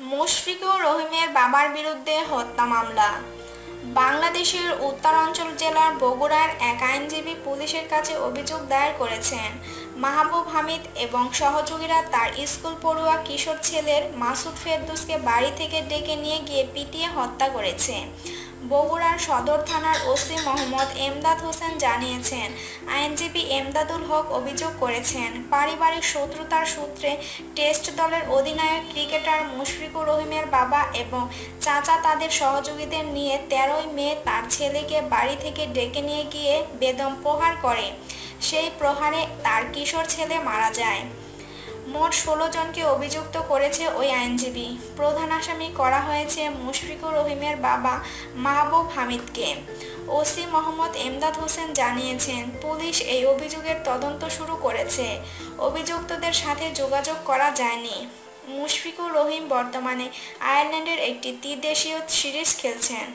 মুশফিকুর রহিমের বাবার বিরুদ্ধে হত্যা মামলা। বাংলাদেশের উত্তরাঞ্চল জেলার বগুড়ার এক আইনজীবী পুলিশের কাছে অভিযোগ দায়ের করেছেন। মাহবুব হামিদ এবং সহযোগীরা তার স্কুল পড়ুয়া কিশোর ছেলের মাসুদ ফেরদুসকে বাড়ি থেকে ডেকে নিয়ে গিয়ে পিটিয়ে হত্যা করেছে। বগুড়ার সদর থানার ওসি মোহাম্মদ এমদাদ হোসেন জানিয়েছেন, আইনজীবী এমদাদুল হক অভিযোগ করেছেন, পারিবারিক শত্রুতার সূত্রে টেস্ট দলের অধিনায়ক ক্রিকেটার মুশফিকুর রহিমের বাবা এবং চাচা তাদের সহযোগীদের নিয়ে তেরোই মে তার ছেলেকে বাড়ি থেকে ডেকে নিয়ে গিয়ে বেদম প্রহার করে। সেই প্রহারে তার কিশোর ছেলে মারা যায়। মোট ষোলো জনকে অভিযুক্ত করেছে ওই আইনজীবী। প্রধান আসামি করা হয়েছে মুশফিকুর রহিমের বাবা মাহবুব হামিদকে। ওসি মোহাম্মদ এমদাদ হোসেন জানিয়েছেন, পুলিশ এই অভিযোগের তদন্ত শুরু করেছে। অভিযুক্তদের সাথে যোগাযোগ করা যায়নি। মুশফিকুর রহিম বর্তমানে আয়ারল্যান্ডের একটি ত্রিদেশীয় সিরিজ খেলছেন।